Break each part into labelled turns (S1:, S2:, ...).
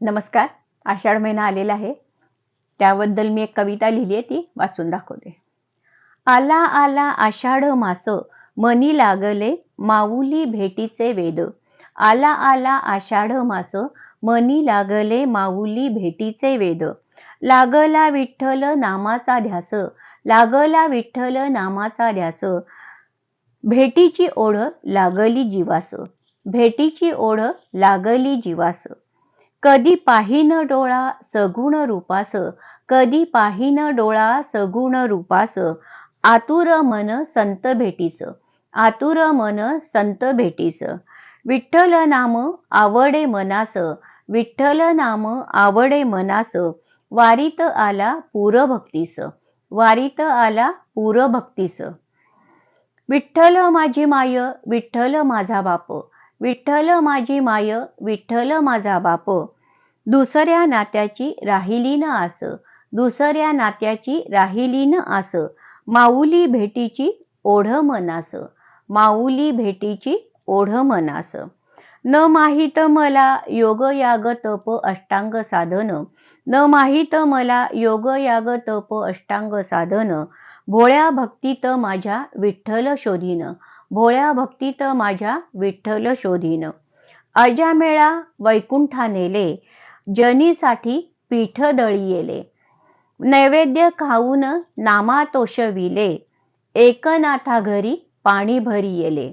S1: नमस्कार आषाढ महिना आलेला आहे. त्याबद्दल मी एक कविता लिहिली आहे ती वाचून दाखवते. आला आला आषाढ मास मनी लागले माऊली भेटीचे वेद. आला आला आषाढ मास मनी लागले माऊली भेटीचे वेद. लागला विठ्ठल नामाचा ध्यास लागला विठ्ठल नामाचा ध्यास. भेटीची ओढ लागली जीवास भेटीची ओढ लागली जीवास. कधी पाहिन डोळा सगुण रूपास कधी पाहिन डोळा सगुण रूपास आतुर मन संत भेटीस आतुर मन संत भेटीस. विठ्ठल नाम आवडे मनास विठ्ठल नाम आवडे मनास वारीत आला पूर भक्तीस वारीत आला पूर भक्तीस. विठ्ठल माझी माय विठ्ठल माझा बाप विठ्ठल माझी माय विठ्ठल माझा बाप दुसऱ्या नात्याची राहिली न आस. दुसऱ्या नात्याची राहिली न आस. माऊली भेटीची ओढ मनास. माऊली भेटीची ओढ मनास. न माहीत मला योग याग तप अष्टांग साधन. न माहीत मला योग याग तप अष्टांग साधन. भोळ्या भक्तीत माझ्या विठ्ठल शोधीन. भोळ्या भक्तीत माझ्या विठ्ठल शोधीन. अजामेळा वैकुंठा नेले जनीसाठी पीठ दळी येले. नैवेद्य खाऊन नामातोषविले. एकनाथा घरी पाणी भरी येले.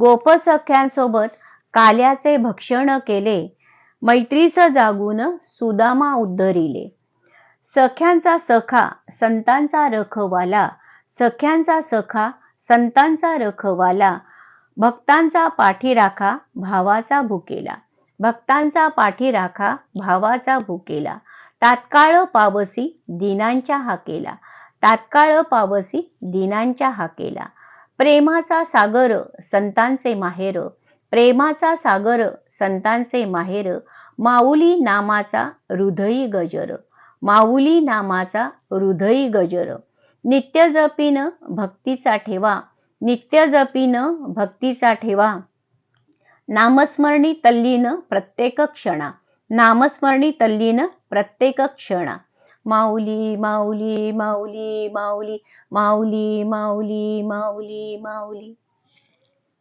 S1: गोपसख्यांसोबत काल्याचे भक्षण केले. मैत्रीस जागून सुदामा उद्धरिले. सख्यांचा सखा संतांचा रखवाला. सख्यांचा सखा संतांचा रखवाला. भक्तांचा पाठीराखा भावाचा भुकेला. भक्तांचा पाठीराखा भावाचा भुकेला तात्काळ पावसी दिनांच्या हाकेला तात्काळ पावसी दिनांच्या हाकेला प्रेमाचा सागर संतांचे माहेर. प्रेमाचा सागर संतांचे माहेर. माऊली नामाचा हृदयी गजर. माऊली नामाचा हृदयी गजर. नित्य जपीन भक्तीचा ठेवा. नित्य जपीन भक्तीचा ठेवा. नामस्मरणी तल्लीन प्रत्येक क्षणा. नामस्मरणी तल्लीन प्रत्येक क्षणा. माऊली माऊली माऊली माऊली माऊली माऊली माऊली माऊली.